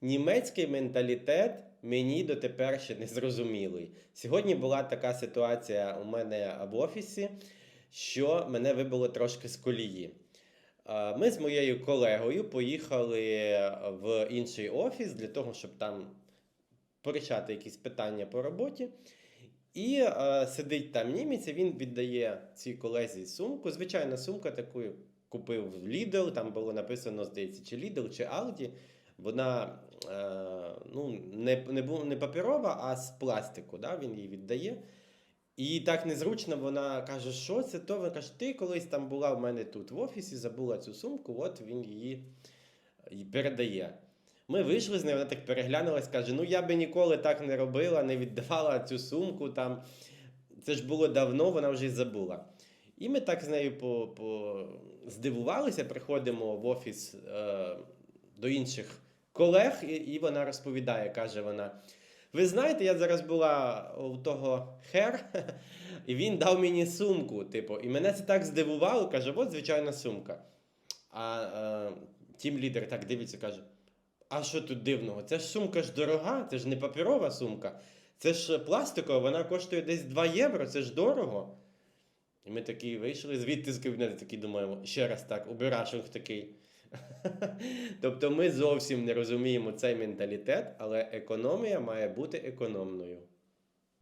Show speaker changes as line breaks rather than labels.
німецький менталітет мені дотепер ще не зрозумілий. Сьогодні була така ситуація у мене в офісі, що мене вибило трошки з колії. Ми з моєю колегою поїхали в інший офіс для того, щоб там порішати якісь питання по роботі. І сидить там німець, і він віддає цій колезі сумку. Звичайна сумка таку купив в Lidl, там було написано, здається, чи Lidl, чи Aldi. Вона е, ну, не, не, не паперова, а з пластику. Да? Він її віддає. І так незручно вона каже, що це то? Вона каже, ти колись там була в мене тут в офісі, забула цю сумку, от він її і передає. Ми вийшли з нею, вона так переглянулась, каже: ну я би ніколи так не робила, не віддавала цю сумку там. Це ж було давно, вона вже й забула. І ми так з нею по, по... здивувалися, приходимо в офіс е, до інших колег, і, і вона розповідає, каже вона. Ви знаєте, я зараз була у того хер, і він дав мені сумку. Типу, і мене це так здивувало, каже, от звичайна сумка. А е, тім лідер так дивиться, каже: А що тут дивного? Це ж сумка ж дорога, це ж не паперова сумка, це ж пластикова, вона коштує десь 2 євро, це ж дорого. І ми такі вийшли звідти з кабінету, такі думаємо, ще раз так, убирашинг такий. Тобто ми зовсім не розуміємо цей менталітет, але економія має бути економною.